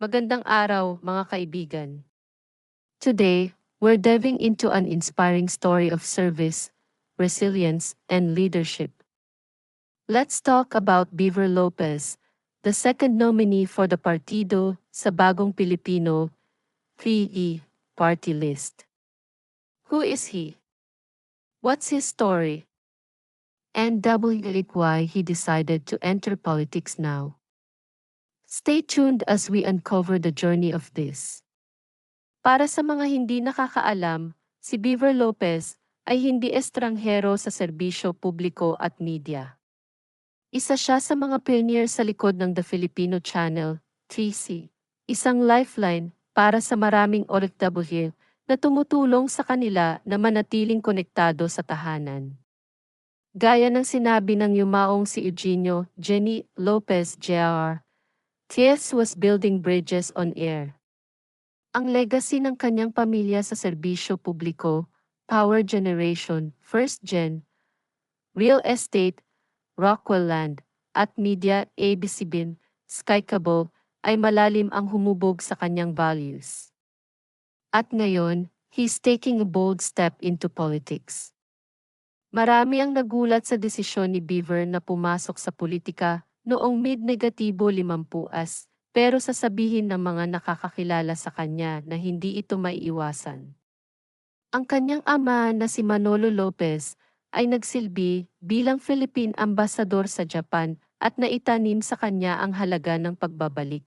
Magandang araw, mga kaibigan. Today, we're diving into an inspiring story of service, resilience, and leadership. Let's talk about Beaver Lopez, the second nominee for the Partido sa Bagong Pilipino 3E party list. Who is he? What's his story? And why he decided to enter politics now. Stay tuned as we uncover the journey of this. Para sa mga hindi nakakaalam, si Beaver Lopez ay hindi estranghero sa serbisyo publiko at media. Isa siya sa mga pioneer sa likod ng The Filipino Channel, TC, isang lifeline para sa maraming OFW na tumutulong sa kanila na manatiling konektado sa tahanan. Gaya ng sinabi ng yumaong si Eugenio Jenny Lopez Jr., T.S. was building bridges on air. Ang legacy ng kanyang pamilya sa serbisyo publiko, power generation, first gen, real estate, Rockwell Land, at media ABC-BIN, Sky Cable, ay malalim ang humubog sa kanyang values. At ngayon, he's taking a bold step into politics. Marami ang nagulat sa desisyon ni Beaver na pumasok sa politika noong mid-negatibo limampuas, pero sasabihin ng mga nakakakilala sa kanya na hindi ito maiiwasan. Ang kanyang ama na si Manolo Lopez ay nagsilbi bilang Philippine Ambassador sa Japan at naitanim sa kanya ang halaga ng pagbabalik.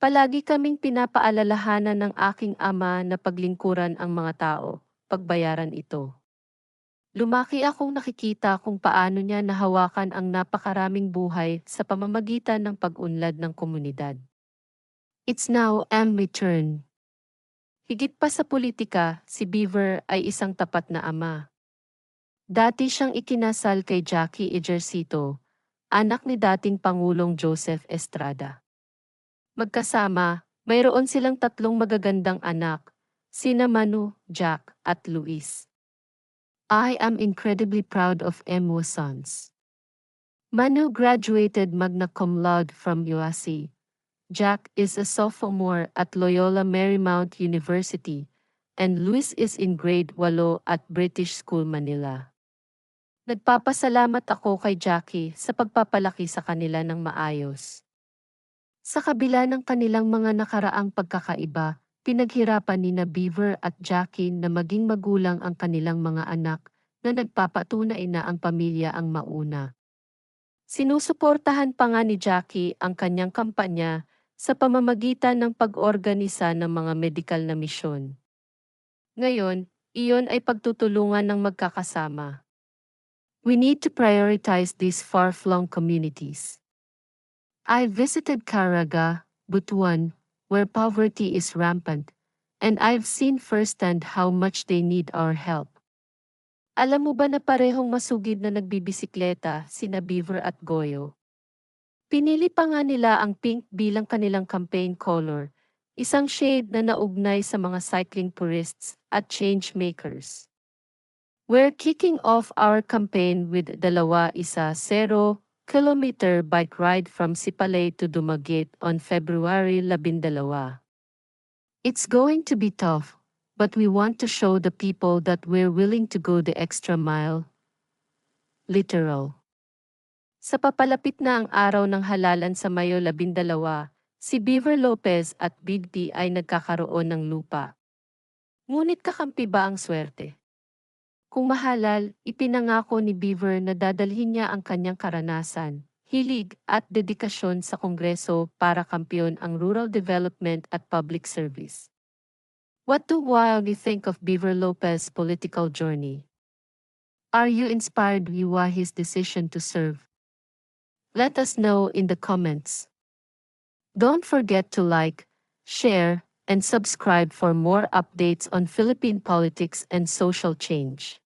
Palagi kaming pinapaalalahanan ng aking ama na paglingkuran ang mga tao, pagbayaran ito. Lumaki akong nakikita kung paano niya nahawakan ang napakaraming buhay sa pamamagitan ng pag-unlad ng komunidad. It's now am return. Higit pa sa politika, si Beaver ay isang tapat na ama. Dati siyang ikinasal kay Jackie Ejercito, anak ni dating Pangulong Joseph Estrada. Magkasama, mayroon silang tatlong magagandang anak, sina Manu, Jack, at Luis. I am incredibly proud of Emwo's sons. Manu graduated magna cum laude from USC. Jack is a sophomore at Loyola Marymount University, and Luis is in grade 8 at British School Manila. Nagpapasalamat ako kay Jackie sa pagpapalaki sa kanila ng maayos. Sa kabila ng kanilang mga nakaraang pagkakaiba, Pinaghirapan ni na Beaver at Jackie na maging magulang ang kanilang mga anak na nagpapatunay na ang pamilya ang mauna. Sinusuportahan pa nga ni Jackie ang kanyang kampanya sa pamamagitan ng pag-organisa ng mga medikal na misyon. Ngayon, iyon ay pagtutulungan ng magkakasama. We need to prioritize these far-flung communities. I visited Caraga, Butuan, where poverty is rampant, and I've seen firsthand how much they need our help. Alam mo ba na parehong masugid na nagbibisikleta sina Beaver at Goyo? Pinili pa nga nila ang pink bilang kanilang campaign color, isang shade na naugnay sa mga cycling purists at change makers. We're kicking off our campaign with Dalawa Isa Zero kilometer bike ride from Sipalay to Dumaguete on February 12. It's going to be tough, but we want to show the people that we're willing to go the extra mile. Literal. Sa papalapit na ang araw ng halalan sa Mayo 12, si Beaver Lopez at Big T ay nagkakaroon ng lupa. Ngunit kakampi ba ang swerte? Kung mahalal, ipinangako ni Beaver na dadalhin niya ang kanyang karanasan, hilig at dedikasyon sa Kongreso para kampiyon ang rural development at public service. What do you think of Beaver Lopez's political journey? Are you inspired by his decision to serve? Let us know in the comments. Don't forget to like, share, and subscribe for more updates on Philippine politics and social change.